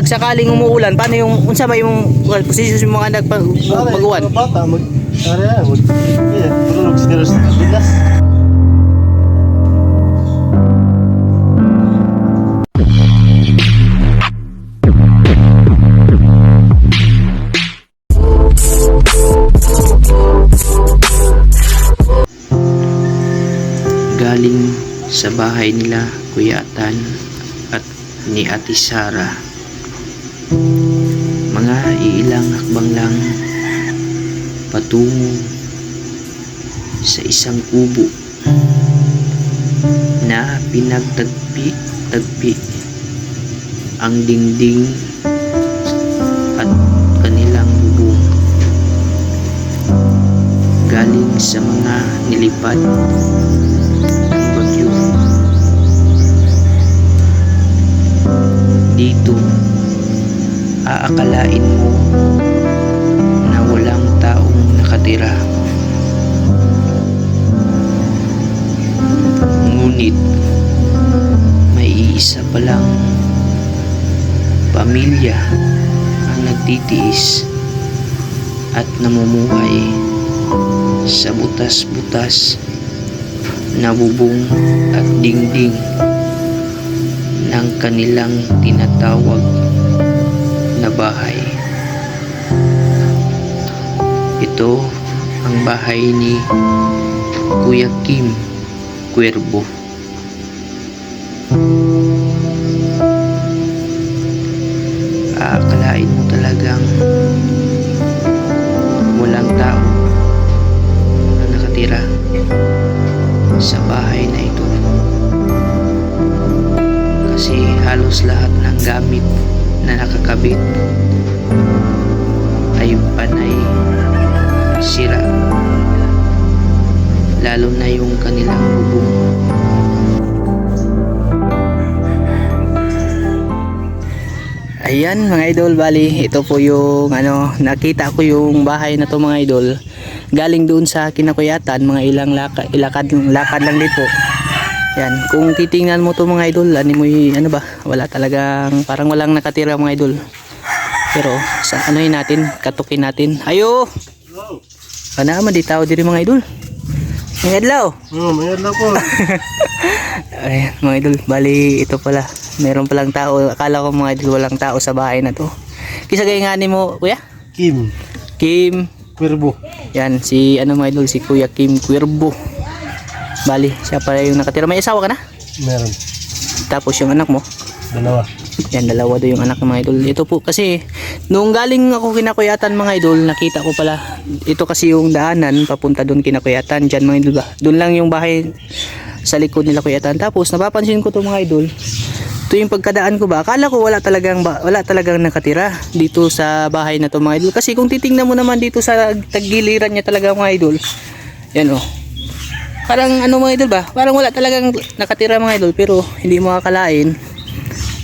pag sakaling umuulan, paano yung unsa ba yung well, position yung mga nagpag mag-uwan? Mga bata, mag... Yan, mag... Eh, tulog sila sa kabilas. galing sa bahay nila Kuya Atan at ni Ate Sara. Mga iilang hakbang lang patungo sa isang kubo na pinagtagpi-tagpi ang dingding at kanilang bubong galing sa mga nilipad ng bagyo. Dito, aakalain mo na walang taong nakatira. Ngunit, may iisa palang pamilya ang nagtitiis at namumuhay sa butas-butas na bubong at dingding ng kanilang tinatawag na bahay. Ito ang bahay ni Kuya Kim Cuervo. Aakalain mo talagang walang tao na nakatira sa bahay na ito. Kasi halos lahat ng gamit na nakakabit ay panay sira. Lalo na yung kanilang bubong. Ayan mga idol, bali ito po yung ano, nakita ko yung bahay na to mga idol. Galing doon sa kinakuyatan, mga ilang laka, ilakad, lakad lang dito. Yan, kung titingnan mo to mga idol, ano mo ano ba, wala talagang, parang walang nakatira mga idol. Pero, sa ano natin, katukin natin. Ayo! Ano naman, di tao diri mga idol. Mga adlaw! Hmm, mayroon lang po. Ayan, mga idol, bali ito pala. Meron palang tao, akala ko mga idol, walang tao sa bahay na to. Kisa gaya nga mo, kuya? Kim. Kim, Cuervo. yan, si ano mga idol, si Kuya Kim Cuervo. Bali, siya pala yung nakatira. May asawa ka na? Meron. Tapos yung anak mo, Dalawa. yan, dalawa daw yung anak ng mga idol. Ito po kasi, nung galing ako kinakuyatan mga idol, nakita ko pala, ito kasi yung daanan, papunta doon kinakuyatan, dyan mga idol ba? Doon lang yung bahay sa likod nila kuyatan. Tapos, napapansin ko to mga idol, ito yung pagkadaan ko ba, akala ko wala talagang, wala talagang nakatira dito sa bahay na to mga idol. Kasi kung titingnan mo naman dito sa tagiliran niya talaga mga idol, yan oh, parang ano mga idol ba? Parang wala talagang nakatira mga idol pero hindi mo akalain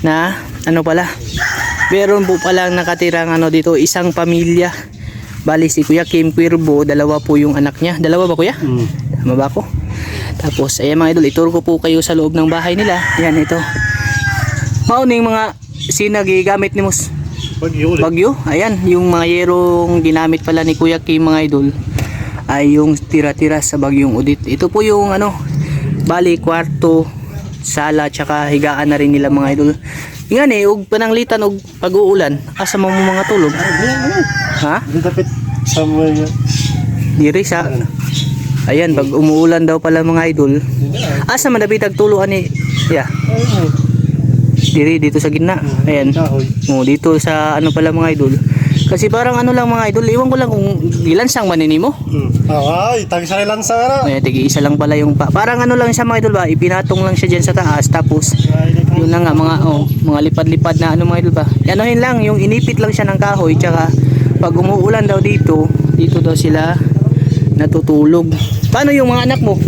na ano pala. Meron po palang nakatirang ano dito isang pamilya. Bali si Kuya Kim Cuervo, dalawa po yung anak niya. Dalawa ba kuya? Hmm. Tama ba ako? Tapos ayan mga idol, ituro ko po kayo sa loob ng bahay nila. Yan ito. Mauning mga sinagigamit ni Mus Bagyo. Bagyo. Ayan, yung mga yerong ginamit pala ni Kuya Kim mga idol ay yung tira-tira sa bagyong udit. Ito po yung ano, bali kwarto, sala, tsaka higaan na rin nila mga idol. Nga eh, ug pananglitan og pag-uulan, asa mo mga tulog? Ha? Dapat sa mga... Diri sa Ayan, pag umuulan daw pala mga idol, asa man dapat tagtuluan ni Yeah, Ayun. diri dito sa gitna. Ayan. Oh, dito sa ano pala mga idol. Kasi parang ano lang mga idol, iwan ko lang kung gilansang manini mo. Hmm. Ah, ay, tagi sa lansa nga na. May tigi isa lang pala yung pa. Parang ano lang siya mga idol ba, ipinatong lang siya diyan sa taas tapos yun lang nga mga oh, mga lipad-lipad na ano mga idol ba. Anuhin lang yung inipit lang siya ng kahoy tsaka pag umuulan daw dito, dito daw sila natutulog. Paano yung mga anak mo?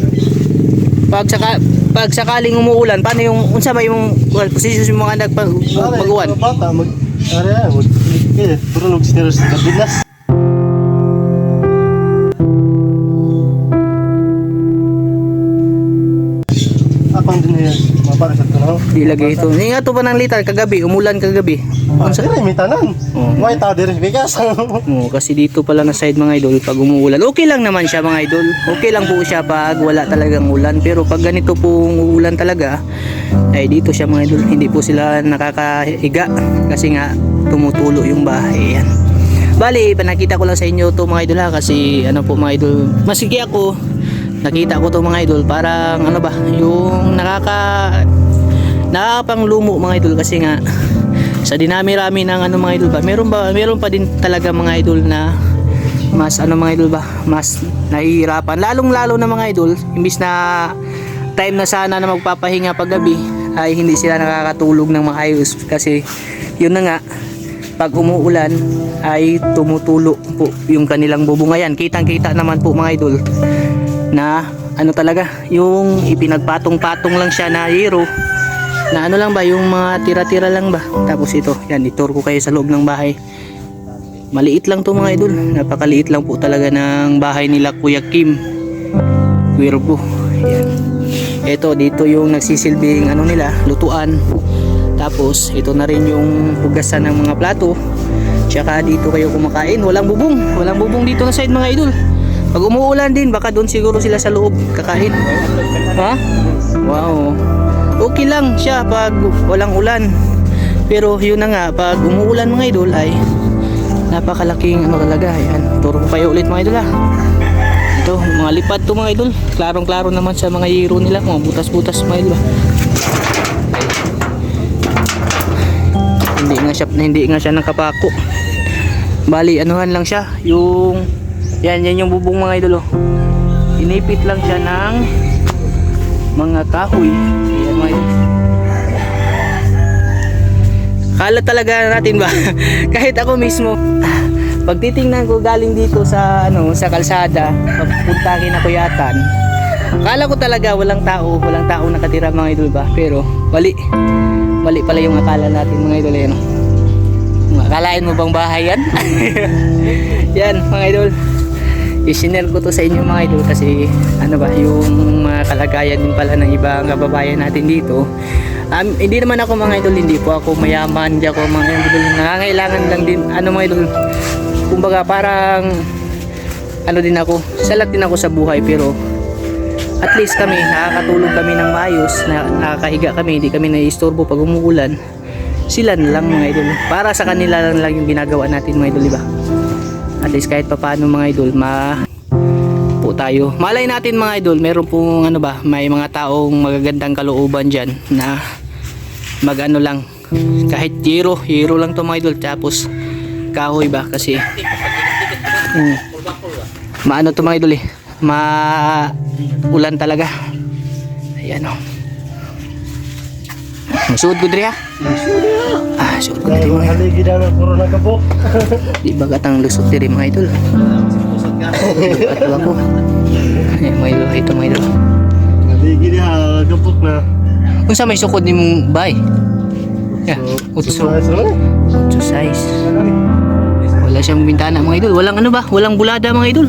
Pag saka pag sakaling umuulan, paano yung unsa ba yung well, position yung mga anak pag mag-uwan? bata, mag... Ano yan, mag... Eh, tulog sila sa kabilas. Di lagi ito. Ni nga to pa ng litar kagabi, umulan kagabi. Ah, dire, may tanan. Oo. May tao dire, bigas. Oo, kasi dito pala na side mga idol pag umuulan. Okay lang naman siya mga idol. Okay lang po siya pag wala talagang ulan. Pero pag ganito pong uulan talaga, ay dito siya mga idol. Hindi po sila nakakahiga kasi nga tumutulo yung bahay. Yan. Bali, panakita ko lang sa inyo to mga idol ha kasi ano po mga idol. Masigi ako. Nakita ko to mga idol parang ano ba, yung nakaka nakakapanglumo mga idol kasi nga sa dinami-rami ng ano mga idol ba meron ba meron pa din talaga mga idol na mas ano mga idol ba mas nahihirapan. Lalong lalo na mga idol imbis na time na sana na magpapahinga pag gabi ay hindi sila nakakatulog ng maayos. Kasi yun na nga pag umuulan ay tumutulo po yung kanilang bubungayan. Kitang kita naman po mga idol na ano talaga yung ipinagpatong-patong lang siya na hero na ano lang ba yung mga tira-tira lang ba? Tapos ito yan itur ko kayo sa loob ng bahay. Maliit lang to mga idol. Napakaliit lang po talaga ng bahay nila Kuya Kim. Cuervo yan ito dito yung nagsisilbing ano nila lutuan. Tapos ito na rin yung hugasan ng mga plato. Tsaka dito kayo kumakain. Walang bubong. Walang bubong dito na side mga idol. Pag umuulan din baka doon siguro sila sa loob kakain. Ha? Wow okay lang siya pag walang ulan. Pero yun na nga pag umuulan mga idol ay napakalaking ano talaga ayan. Turo ko kayo ulit mga idol ha ito mga lipad to mga idol. Klarong klaro naman sa mga hero nila. Mga butas butas mga idol ha. hindi nga siya hindi nga siya nakapako. Bali anuhan lang siya. Yung yan yan yung bubong mga idol oh. inipit lang siya ng mga kahoy idol Kala talaga natin ba kahit ako mismo pag titingnan ko galing dito sa ano sa kalsada papunta kina Kuyatan Kala ko talaga walang tao, walang tao nakatira mga idol ba pero mali mali pala yung akala natin mga idol yan. Akalain mo bang bahay yan? yan mga idol. Isinel ko to sa inyo mga idol kasi ano ba yung mga kalagayan din pala ng ibang kababayan natin dito. Um, hindi naman ako mga idol, hindi po ako mayaman, hindi ako mga idol. Nangangailangan lang din, ano mga idol, kumbaga parang ano din ako, salat din ako sa buhay pero at least kami nakakatulog kami ng maayos na, nakakahiga kami hindi kami naiistorbo pag umuulan sila na lang mga idol para sa kanila lang, lang yung ginagawa natin mga idol diba at least kahit papaano mga idol ma po tayo. Malay natin mga idol meron pong ano ba may mga taong magagandang kalooban dyan na mag ano lang. Kahit hero hero lang to mga idol. Tapos kahoy ba? Kasi mm, maano to mga idol eh. Ma ulan talaga. Ayan o Suod ko diri ha? Ah, suod ko diri mga haligi na ng corona ka po. Di ba gatang lusot diri mga idol? At ako. Ay, mga idol, ito mga idol. Haligi na kapok na. Kung sa may sukod ni mong bay? Yeah, utso. Utso size. Wala siyang bintana mga idol. Walang ano ba? Walang bulada mga idol.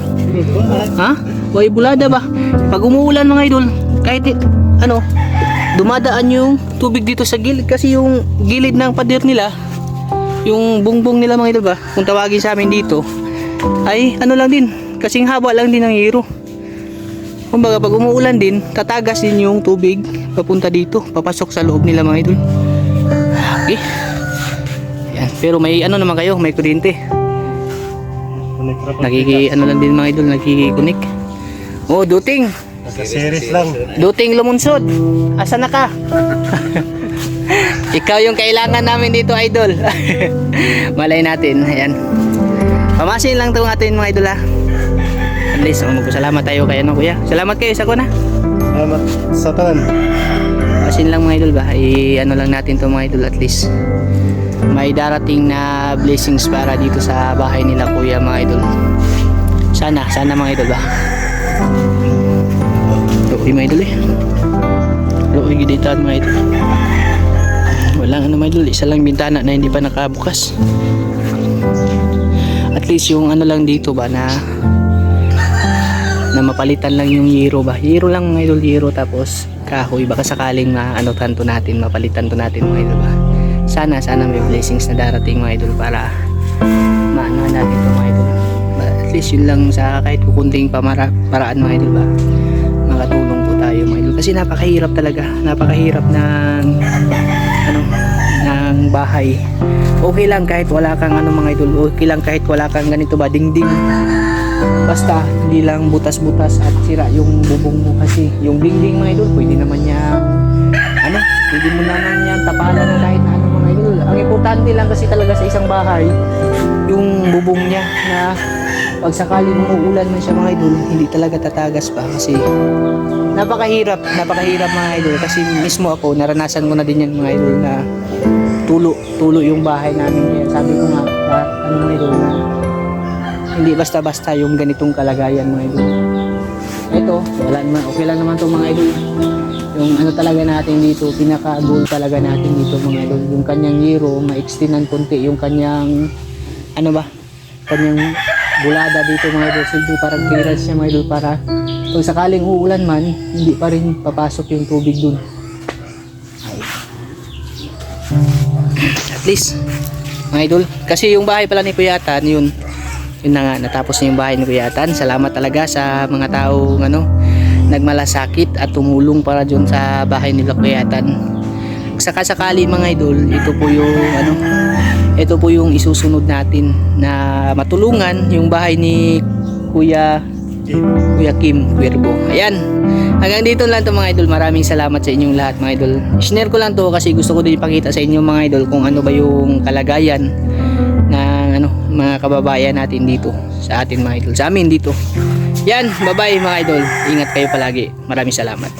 Ha? Way bulada ba? Pag umuulan mga idol, kahit ano, dumadaan yung tubig dito sa gilid kasi yung gilid ng pader nila, yung bungbong nila mga idol ba, kung tawagin sa amin dito, ay ano lang din, kasing haba lang din ng hero. Kumbaga pag umuulan din, tatagas din yung tubig papunta dito, papasok sa loob nila mga idol. Okay. Yan. Pero may ano naman kayo, may kuryente. Nagiki ano lang din mga idol, nagkikikunik. Oh, duting. Series lang. Duting lumunsod. Asa na ka? Ikaw yung kailangan namin dito, idol. Malay natin. Ayan. Pamasin lang to natin mga idol ha. At least, oh, magpasalamat tayo kay ano kuya. Salamat kayo sa kuna. Salamat sa tanan. Pamasin lang mga idol ba. I ano lang natin to mga idol at least. May darating na blessings para dito sa bahay nila kuya mga idol. Sana, sana mga idol ba. Lokoy mga idol eh. Lokoy giditan mga idol. Walang ano mga idol, isa lang bintana na hindi pa nakabukas. At least yung ano lang dito ba na na mapalitan lang yung hero ba. Hero lang mga idol, hero tapos kahoy baka sakaling maano tanto natin mapalitan to natin mga idol ba sana sana may blessings na darating mga idol para maano natin to mga idol at least yun lang sa kahit kukunting pamara, paraan mga idol ba makatulong kasi napakahirap talaga. Napakahirap ng ano ng bahay. Okay lang kahit wala kang ano mga idol. Okay lang kahit wala kang ganito ba dingding. Basta hindi lang butas-butas at sira yung bubong mo. Kasi yung dingding mga idol pwede naman niya ano? Pwede mo naman yan tapalan na kahit ano mga idol. Ang importante lang kasi talaga sa isang bahay yung bubong niya na pag sakali umuulan man siya mga idol hindi talaga tatagas pa kasi napakahirap napakahirap mga idol. Kasi mismo ako naranasan ko na din yan mga idol na tulo tulo yung bahay namin. Yan sabi ko nga ba, ano mga idol na hindi basta-basta yung ganitong kalagayan mga idol. Ito wala naman okay lang naman to mga idol. Yung ano talaga natin dito pinaka goal talaga natin dito mga idol yung kanyang yero ma-extendan konti yung kanyang ano ba kanyang bulada dito mga idol. Silbi parang clearance siya mga idol para pag sakaling uulan man hindi pa rin papasok yung tubig dun. At least mga idol kasi yung bahay pala ni Kuyatan yun yun na nga natapos na yung bahay ni Kuyatan salamat talaga sa mga taong ano nagmalasakit at tumulong para dyan sa bahay nila Kuyatan saka sakali mga idol ito po yung ano ito po yung isusunod natin na matulungan yung bahay ni Kuya Kuya Kim Cuervo. Ayan. Hanggang dito lang to mga idol. Maraming salamat sa inyong lahat mga idol. Share ko lang to kasi gusto ko din ipakita sa inyo mga idol kung ano ba yung kalagayan ng ano, mga kababayan natin dito sa atin mga idol. Sa amin dito. Yan, bye-bye mga idol. Ingat kayo palagi. Maraming salamat.